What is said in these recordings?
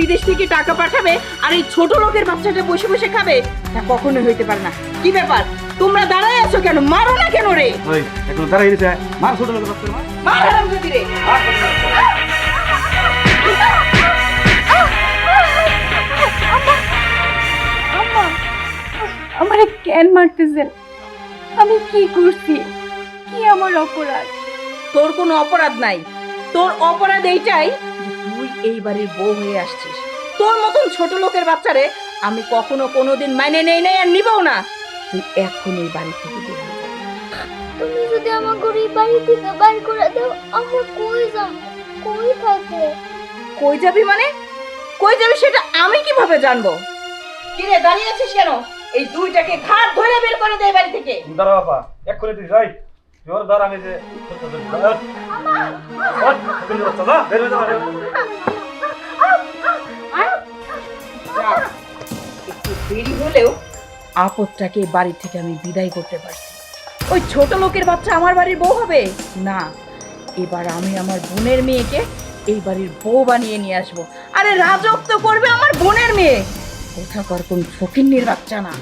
বিদেশ থেকে টাকা পাঠাবে আর এই ছোট লোকের বাচ্চাটা বসে বসে খাবে তা কখনোই হইতে পারে না। কি ব্যাপার? তোমরা দাঁড়ায় আছো কেন? মারো না কেন রে? ওই এখন দাঁড়াই দিছে মার ছোট লোকের বাচ্চা মার। হারাম যদি রে। আমারে কেন মারতেছেন? আমি কি করছি? কি আমার অপরাধ? তোর কোনো অপরাধ নাই। তোর অপরাধ এইটাই এই বাড়ির বউ হয়ে আসছিস তোর মতন ছোট লোকের বাচ্চারে আমি কখনো কোনোদিন মাইনে নেই নাই আর নিবও না তুই এখন এই বাড়ি থেকে বের হয়ে যা। তুমি যদি আমার গরিব বাড়ি থেকে বাইর করে দাও আমরা কই যাব কই থাকে কই যাবি মানে কই যাবি সেটা আমি কীভাবে জানব কিরে দাঁড়িয়ে আছিস কেন এই দুইটাকে ঘাট ধরে বের করে দে এই বাড়ি থেকে দাঁড়া বাবা এক্ষুনি তুই যাই জোর ধর আমি বের হয়ে বের হয়ে। যা, আপদটাকে বাড়ি থেকে আমি বিদায় করতে পারছি ওই ছোট লোকের বাচ্চা আমার বাড়ির বউ হবে না এবার আমি আমার বোনের মেয়েকে এই বাড়ির বউ বানিয়ে নিয়ে আসব আরে রাজত্ব করবে আমার বোনের মেয়ে কোথাকার কোন ফকিন্নির বাচ্চা না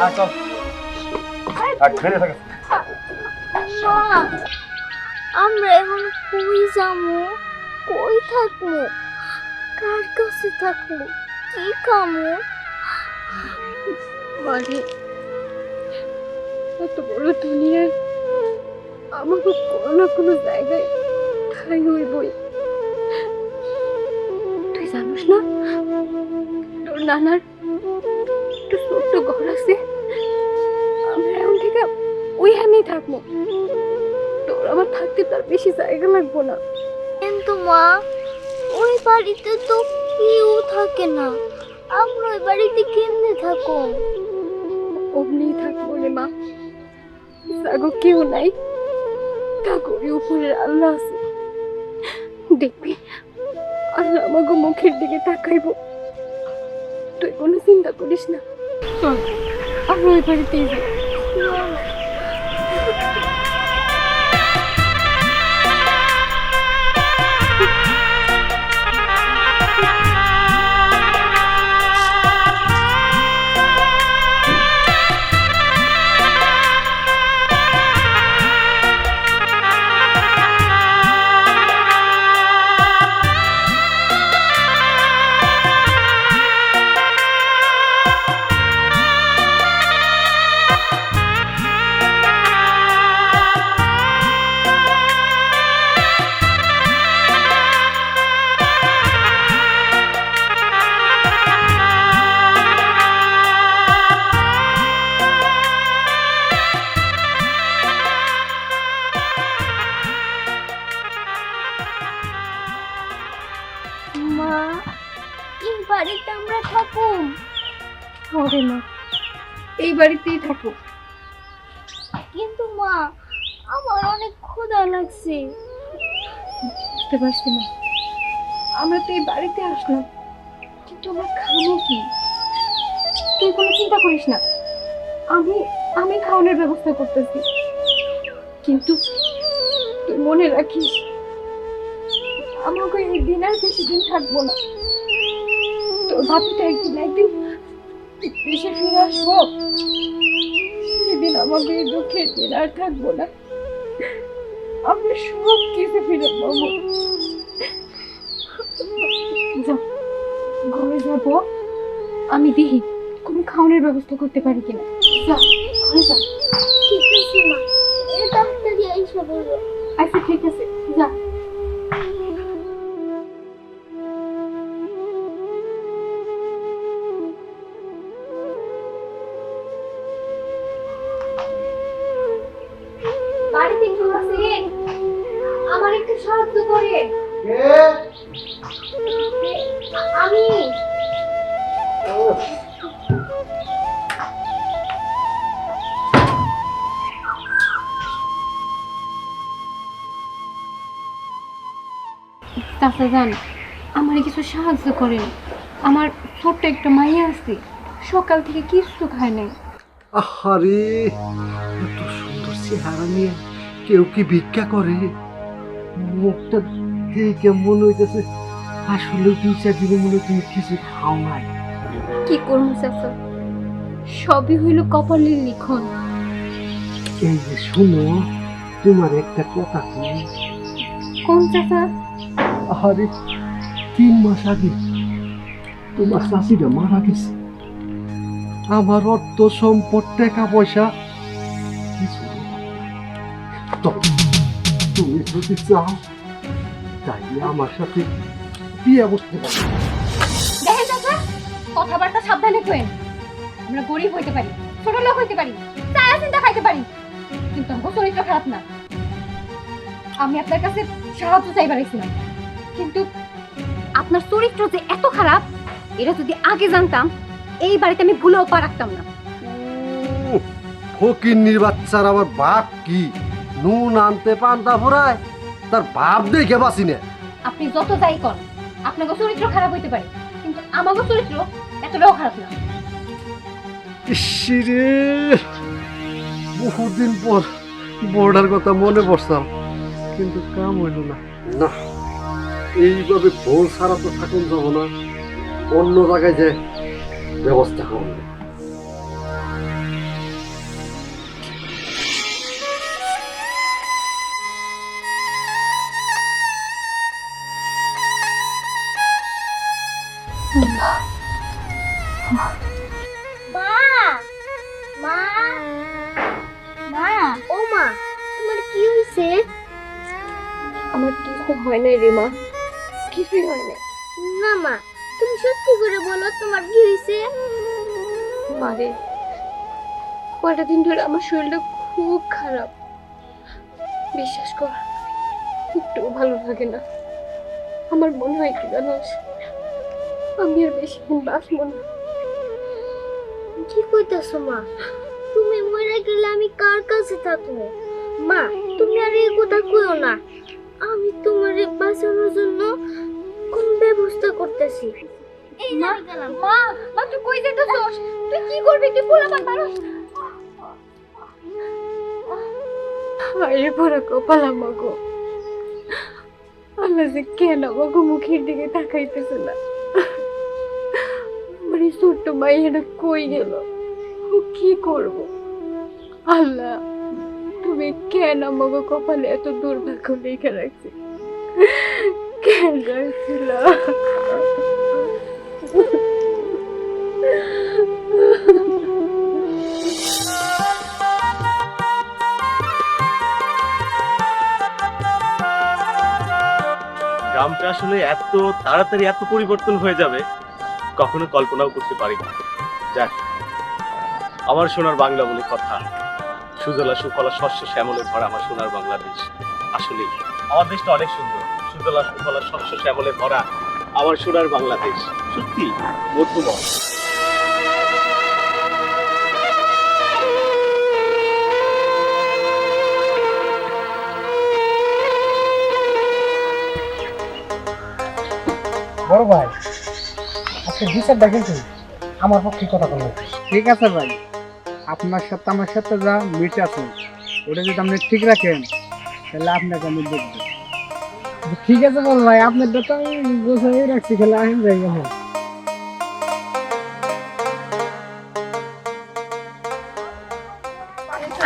ছোট বাচ্চা, মা আমরা এখন কই যাব? কই থাকব? কার কাছে থাকব? কি খামো মানে এত বড় দুনিয়ায় আমাকে কোনো না কোনো জায়গায় ঠাই হইবই। তুই জানিস না, তোর নানার একটা ছোট্ট ঘর আছে। ওইখানেই থাকব। তোর আমার থাকতে তার বেশি জায়গা লাগবো না। কিন্তু মা? ওই বাড়িতে তো কেউ থাকে না। আমরা ওই বাড়িতে কেমনে থাকো অমনিই থাকব রে মা। জাগো কেউ নাই। ওই উপরের আল্লাহ আছে। দেখবি আল্লাহ আমাকে মুখের দিকে তাকাইব। তুই কোনো চিন্তা করিস না। চল আমরা ওই বাড়িতেই যাই। Super Duper. এই বাড়িতে আমরা থাকুম হবে মা। এই বাড়িতেই থাকো। কিন্তু মা আমার অনেক ক্ষুধা লাগছে। বুঝতে পারছি না আমরা তো এই বাড়িতে আসলাম। কিন্তু আমরা খাব কি? তুই কোনো চিন্তা করিস না। আমি আমি খাওয়ানোর ব্যবস্থা করতেছি। কিন্তু তুই মনে রাখিস আমাকে এই দিন আর বেশি দিন থাকব না। তোর ভাবিটা একদিন একদিন দেশে ফিরে আসব। সেদিন আমাকে এই দুঃখের দিন আর থাকব না। আমরা সব কিছু ফিরে পাবো ঘরে যাব। আমি দেখি কোনো খাওয়ানোর ব্যবস্থা করতে পারি কিনা। যা ঘরে যা। ঠিক আছে মা। এ তাড়াতাড়ি আইসা বলো। আচ্ছা ঠিক আছে। যা। চাচা যান আমার কিছু সাহায্য করেন। আমার ছোট্ট একটা মাইয়া আছে সকাল থেকে কিছু খায় নাই। আহারে এত সুন্দর চেহারা নিয়ে কেউ কি ভিক্ষা করে? মুখটা দেখে মনে হইতেছে আসলে দুই চার দিনে মনে তুমি কিছু খাও নাই। কি করব চাচা? সবই হইল কপালের লিখন। এই যে শুনো তোমার একটা কথা কই। কোন চাচা? আরে তিন মাস আগে তোমার মারা গেছে। আমার অর্থ সম্পদ, টাকা পয়সা তুমি যদি চাও আমার সাথে বিয়ে বসতে পারো। কথাবার্তা সাবধানে কইন আমরা গরিব হইতে পারি, ছোট লোক হইতে পারি, চায়া চিন্তা খাইতে পারি। কিন্তু আমার চরিত্র খারাপ না। আমি আপনার কাছে সাহায্য চাইবার আইছিলাম। কিন্তু আপনার চরিত্র যে এত খারাপ এটা যদি আগে জানতাম এই বাড়িতে আমি ভুলেও পা রাখতাম না। ফকিন্নির বাচ্চার আমার বাপ কি? নুন আনতে পান্তা ফুরায় তার বাপ দেখে বাসি না। আপনি যত যাই কর আপনাকে চরিত্র খারাপ হইতে পারে কিন্তু আমাকে চরিত্র এতটাও খারাপ না। ইসিরে বহুদিন পর বর্ডার কথা মনে পড়তাম কিন্তু কাম হইল না। না। এইভাবে ভোল ছাড়া তো থাকুন যাব না অন্য জায়গায় যে ব্যবস্থা করব মা মা মা ও মা তোমার কি হয়েছে? আমার কিছু হয় নাই রে মা। কিছুই হয় নাই। না মা তুমি সত্যি করে বলো তোমার কি হয়েছে মারে কয়টা দিন ধরে আমার শরীরটা খুব খারাপ। বিশ্বাস কর একটু ভালো লাগে না। আমার মনে হয় কি জানোস আমি আর বেশি দিন বাঁচবো না। কি কইতাছো মা? তুমি মরে গেলে আমি কার কাছে থাকব? মা তুমি আর এই কথা কইও না। আমি তোমার বাঁচানোর জন্য ব্যবস্থা করতেছি। এই যে আমি গেলাম। মা মা তুই কই যেতেছস তুই কি করবি? তুই পোলাপান মানুষ আরে বড় কপাল আমাগো। আল্লাহ যে কেন আমাগো মুখের দিকে তাকাইতেছে না। আমার এই ছোট্ট মাইয়াটা কই গেল? ও কি করব? আল্লাহ তুমি কেন আমাগো কপালে এত দুর্ভাগ্য লেখা রাখছি? গ্রামটা আসলে এত তাড়াতাড়ি এত পরিবর্তন হয়ে যাবে, কখনো কল্পনাও করতে পারি না যাক, আমার সোনার বাংলা বলে কথা। সুজলা সুফলা শস্য শ্যামলে ভরা আমার সোনার বাংলাদেশ। আসলে আমার দেশটা অনেক সুন্দর। সুজলা সুফলা শস্য শ্যামলে ভরা আমার সোনার বাংলাদেশ। সত্যি মধ্যময় বড় ভাই আজকে বিচারটা কিন্তু আমার পক্ষে কথা বলল ঠিক আছে ভাই আপনার সাথে আমার সাথে যা মিট আছে ওটা যদি আপনি ঠিক রাখেন তাহলে আপনাকে আমি দেখব। ঠিক আছে বল ভাই আপনার তো আমি গোছাই রাখছি খেলে আমি যাই এখন।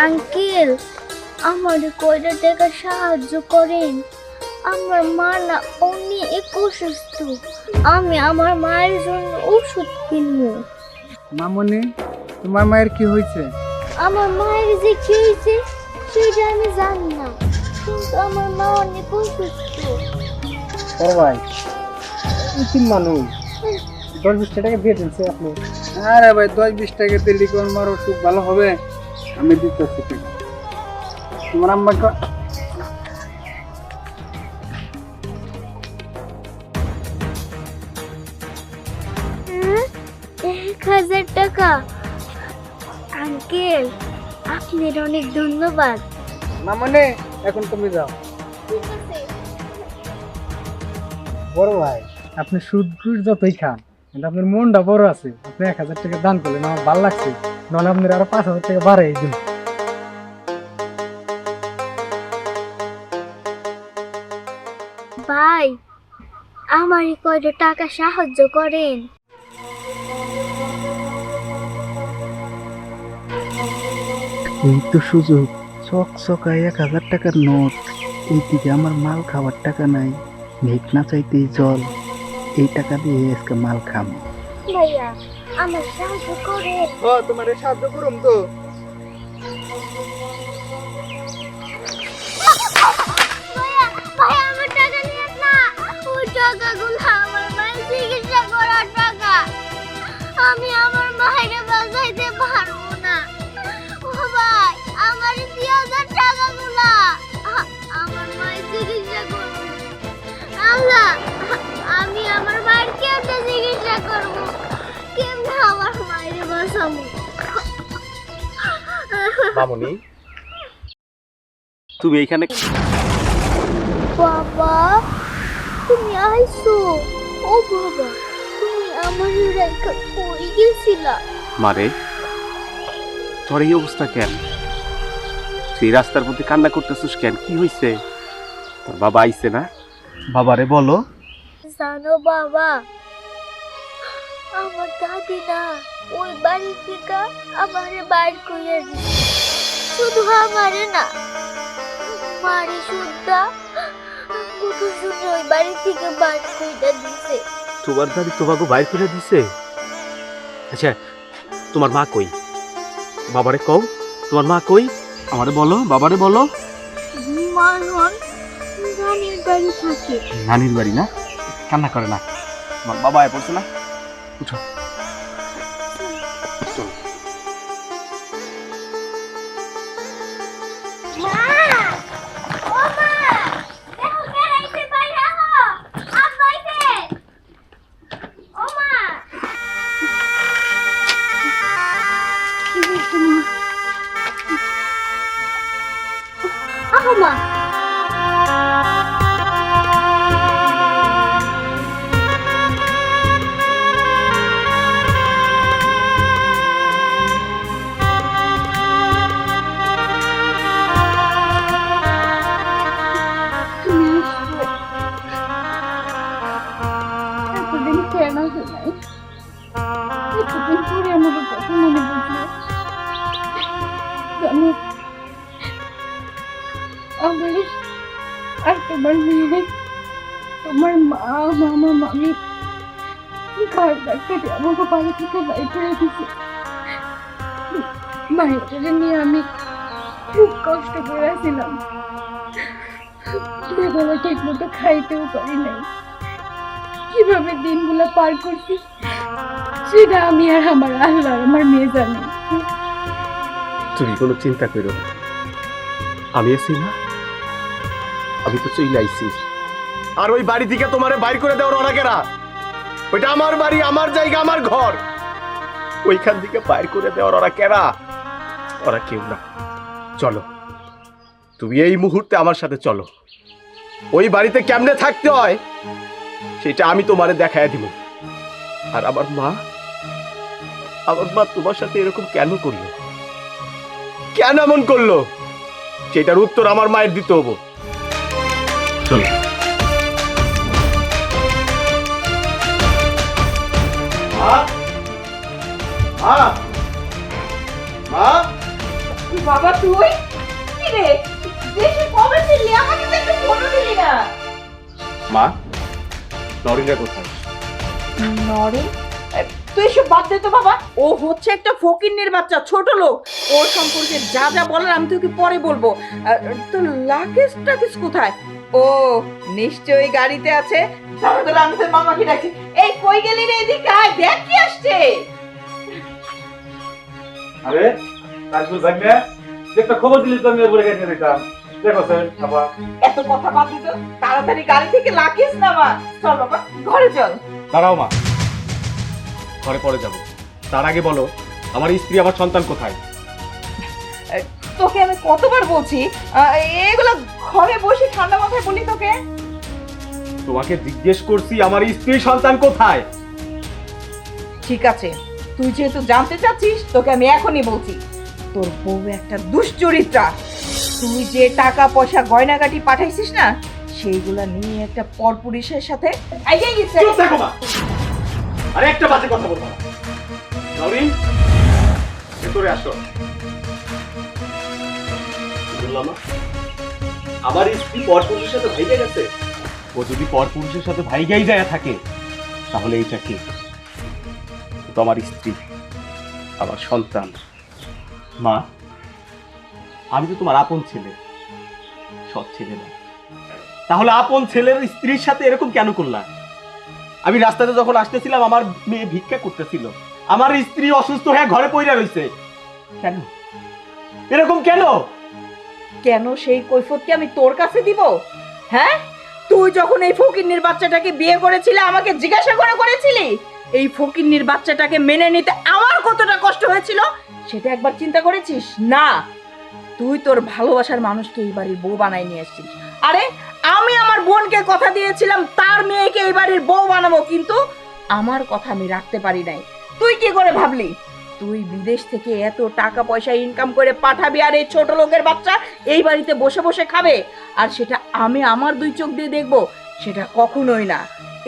আঙ্কেল আমার কয়টা টাকা সাহায্য করেন। আমার মা না অনেক অসুস্থ। আমি আমার মায়ের জন্য ওষুধ কিনবো। মামনি তোমার মায়ের কি হয়েছে? আমার মায়ের যে কি হয়েছে সেটা আমি জানি না। কিন্তু আমার মা অনেক অসুস্থ বড় ভাই তিন মানুষ দশ বিশ টাকা দিয়ে দিচ্ছে আপনি আরে ভাই দশ বিশ টাকা দিল্লি কোন আমার অসুখ ভালো হবে। আমি দিতেছি টাকা তোমার আম্মাকে হ্যাঁ? এক হাজার টাকা। আঙ্কেল আপনার অনেক ধন্যবাদ। মামনি এখন তুমি যাও। বড় ভাই আপনি সুদ ঘুষ যতই খান কিন্তু আপনার মনটা বড় আছে। আপনি এক হাজার টাকা দান করলেন আমার ভালো লাগছে। নাহলে আপনার আরও পাঁচ হাজার টাকা বাড়াই দিন। ভাই আমারই কয়টা টাকা সাহায্য করেন। এই তো সুযোগ। চকচকায় এক হাজার টাকার নোট। এইদিকে আমার মাল খাওয়ার টাকা নাই। ভিক না চাইতেই জল এই টাকা দিয়ে আজকে মাল খাম। ভাইয়া আমার সাহায্য ও তোমার সাহায্য তো। আমি আমার মায়ের বাঁচাইতে পারব আমার দুই হাজার টাকাগুলা আমার মায়ের চিকিৎসা করব। আল্লাহ আমি আমার মায়ের কেমনে চিকিৎসা করব? কেমনে আমার মায়ের বাঁচাবো? মামনি তুমি এইখানে বাবা তুমি আইছো? ও বাবা তুমি আমার রেখা কই গেছিলা মারে তোর এই অবস্থা কেন? তুই রাস্তার মধ্যে কান্না করতেছিস কেন? কি হয়েছে তোর বাবা আইছে না? বাবারে বলো। জানো বাবা আমার দাদি না ওই বাড়ি থেকে আমারে বাইর করে দিছে। শুধু আমারে না মারে শুদ্ধা শুনে ওই বাড়ি থেকে বাইর করে দিছে। তোমার দাদি তোমাকে বাইর করে দিছে? আচ্ছা তোমার মা কই? বাবারে কও তোমার মা কই? আমারে বলো বাবারে বলো। মারণ রানীর বাড়ি থাকে। নানির বাড়ি না? কান্না করে না। বাবা পড়ছে না? উঠো। আমার আর তোমার মেয়ে তোমার মা, মামা, মামি ঘর ডাক্তার আমাকে বাড়ি থেকে বাইর করে দিছে মায়ের নিয়ে আমি খুব কষ্ট করেছিলাম দুবেলা ঠিক মতো খাইতেও পারি নাই। কীভাবে দিনগুলো পার করছি, সেটা আমি আর আমার আল্লাহ আমার মেয়ে জানি তুমি কোনো চিন্তা করো আমি আছি না। আমি তো চলে আইছি। আর ওই বাড়ি থেকে তোমারে বাইর করে দেওয়ার ওরা কেরা ওইটা আমার বাড়ি, আমার জায়গা, আমার ঘর। ওইখান থেকে বাইর করে দেওয়ার ওরা কেরা ওরা কেউ না। চলো। তুমি এই মুহূর্তে আমার সাথে চলো। ওই বাড়িতে কেমনে থাকতে হয়, সেটা আমি তোমারে দেখায় দিব। আর আমার মা আমার মা তোমার সাথে এরকম কেন করল? কেন এমন করল? সেটার উত্তর আমার মায়ের দিতে হব। চলো। মা? মা? মা? বাবা তুই? কি রে? দেশে কবে ফিরলি? আমাকে তো একটু ফোনও দিলি না। মা নরিনা কোথায়? নরে তুই এসব বাদ দে তো বাবা। ও হচ্ছে একটা ফকিন্নের বাচ্চা ছোট লোক। ওর সম্পর্কে যা যা বলার আমি তোকে পরে বলব। আর তো লাগেজ টাগেজ কোথায়? ও নিশ্চয়ই গাড়িতে আছে। তাহলে তো আমি তোর মামাকে ডাকছি। এই কই গেলি রে এদিকে? আয় দেখ কি আসছে। আরে একটা খবর দিলি তো আমি ওর বলে গেছে দিতাম। দেখো স্যার আবার এত কথা বাদ দিত তাড়াতাড়ি গাড়ি থেকে লাগিস না মা। চল বাবা ঘরে চল। দাঁড়াও মা। ঘরে পরে যাব। তার আগে বলো আমার স্ত্রী আমার সন্তান কোথায়? তোকে আমি কতবার বলছি? এগুলো ঘরে বসে ঠান্ডা মাথায় বলি তোকে। তোমাকে জিজ্ঞেস করছি আমার স্ত্রী সন্তান কোথায়? ঠিক আছে তুই যেহেতু জানতে চাচ্ছিস তোকে আমি এখনই বলছি। তোর বউ একটা দুশ্চরিত্রা। তুই যে টাকা পয়সা গয়নাগাটি পাঠাইছিস না সেইগুলা নিয়ে একটা পরপুরুষের সাথে আইয়ে গেছে। আরে একটা বাজে কথা বলব না। ভেতরে আসো। আমার। স্ত্রী পরপুরুষের সাথে গেছে? ও যদি পরপুরুষের সাথে যায় থাকে, তাহলে এইটা আমার স্ত্রী, আমার সন্তান। মা, আমি তো তোমার আপন ছেলে, সৎ ছেলে না। তাহলে আপন ছেলের স্ত্রীর সাথে এরকম কেন করলাম আমি রাস্তাতে যখন আসতেছিলাম, আমার মেয়ে ভিক্ষা করতেছিল। আমার স্ত্রী অসুস্থ হয়ে ঘরে পড়ে রয়েছে কেন? এরকম কেন? কেন সেই কৈফত কি আমি তোর কাছে দিব? হ্যাঁ? তুই যখন এই ফকিন্নির বাচ্চাটাকে বিয়ে করেছিলে, আমাকে জিজ্ঞাসা করে করেছিলি? এই ফকিন্নির বাচ্চাটাকে মেনে নিতে আমার কতটা কষ্ট হয়েছিল, সেটা একবার চিন্তা করেছিস? না। তুই তোর ভালোবাসার মানুষকে এই বাড়ির বউ বানাই নিয়ে এসেছিস। আরে, আমি আমার বোনকে কথা দিয়েছিলাম, তার মেয়েকে এই বাড়ির বউ বানাবো, কিন্তু আমার কথা আমি রাখতে পারি নাই। তুই কি করে ভাবলি? তুই বিদেশ থেকে এত টাকা পয়সা ইনকাম করে পাঠাবি আর এই ছোট লোকের বাচ্চা এই বাড়িতে বসে বসে খাবে? আর সেটা আমি আমার দুই চোখ দিয়ে দেখব সেটা কখনোই না।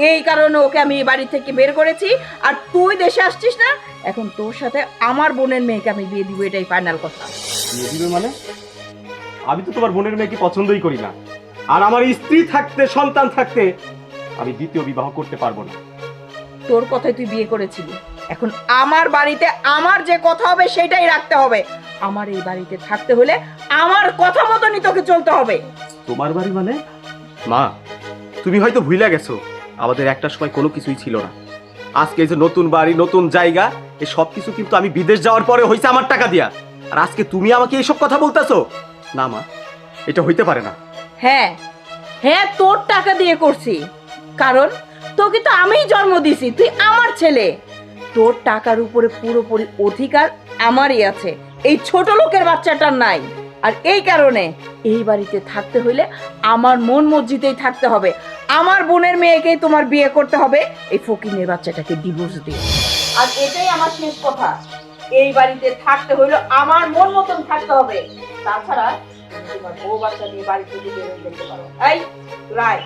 এই কারণে ওকে আমি এই বাড়ি থেকে বের করেছি আর তুই দেশে আসছিস না? এখন তোর সাথে আমার বোনের মেয়েকে আমি বিয়ে দিব এটাই ফাইনাল কথা। বিয়ে দিবে মানে? আমি তো তোমার বোনের মেয়েকে পছন্দই করি না। আর আমার স্ত্রী থাকতে সন্তান থাকতে আমি দ্বিতীয় বিবাহ করতে পারব না। তোর কথাই তুই বিয়ে করেছিলি। এখন আমার বাড়িতে আমার যে কথা হবে সেটাই রাখতে হবে। আমার এই বাড়িতে থাকতে হলে আমার কথা মতনই তোকে চলতে হবে। তোমার বাড়ি মানে? মা তুমি হয়তো ভুলে গেছো আমাদের একটা সময় কোনো কিছুই ছিল না। আজকে এই যে নতুন বাড়ি নতুন জায়গা এই সব কিছু কিন্তু আমি বিদেশ যাওয়ার পরে হয়েছে আমার টাকা দিয়া। আর আজকে তুমি আমাকে এইসব কথা বলতেছো? না মা এটা হইতে পারে না। হ্যাঁ হ্যাঁ তোর টাকা দিয়ে করছি। কারণ তোকে তো আমিই জন্ম দিছি তুই আমার ছেলে। তোর টাকার উপরে পুরোপুরি অধিকার আমারই আছে। এই ছোট লোকের বাচ্চাটার নাই। আর এই কারণে এই বাড়িতে থাকতে হইলে আমার মন মসজিদেই থাকতে হবে। আমার বোনের মেয়েকেই তোমার বিয়ে করতে হবে। এই ফকিনের বাচ্চাটাকে ডিভোর্স দিয়ে আর এটাই আমার শেষ কথা। এই বাড়িতে থাকতে হইল আমার মন মতন থাকতে হবে। তাছাড়া তুমি তোমার বউ বাচ্চা নিয়ে বাড়ি থেকে বের পারো। এই, রায়।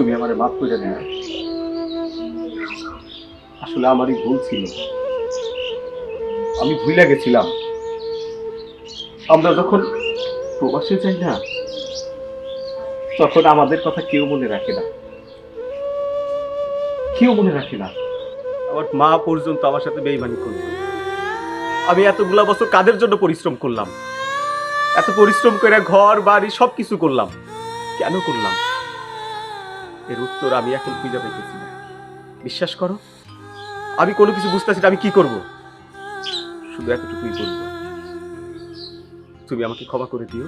তুমি আমারে মাফ করে দিও আসলে আমারই ভুল ছিল। আমি ভুলে গেছিলাম। আমরা যখন প্রবাসে যাই না, তখন আমাদের কথা কেউ মনে রাখে না। কেউ মনে রাখে না। আমার মা পর্যন্ত আমার সাথে বেইমানি করল। আমি এতগুলা বছর কাদের জন্য পরিশ্রম করলাম? এত পরিশ্রম করে ঘর, বাড়ি সব কিছু করলাম। কেন করলাম? এর উত্তর আমি এখন খুঁজে পাইতেছি না। বিশ্বাস করো, আমি কোনো কিছু বুঝতেছি আমি কি করব? শুধু এতটুকুই বলব, তুমি আমাকে ক্ষমা করে দিও।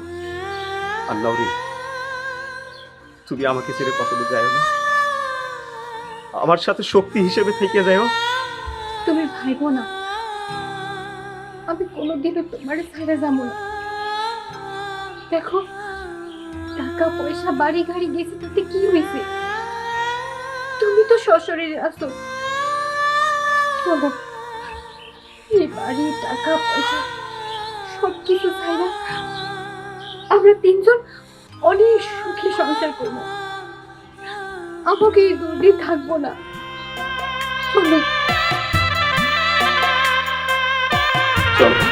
আর নওরি তুমি আমাকে ছেড়ে কখনো যাও না। আমার সাথে শক্তি হিসেবে থেকে যাও তুমি ভাইবো না। আমি কোনোদিনও তোমার ছেড়ে যাব না। দেখো, টাকা, পয়সা, বাড়ি, গাড়ি গেছে, তাতে কি হয়েছে? সশরীরে আছো চলো এই বাড়ি টাকা পয়সা সব কিছু চাই না। আমরা তিনজন অনেক সুখী সংসার করব। আমাকে এই দুর্দিন থাকব না। চলো চলো।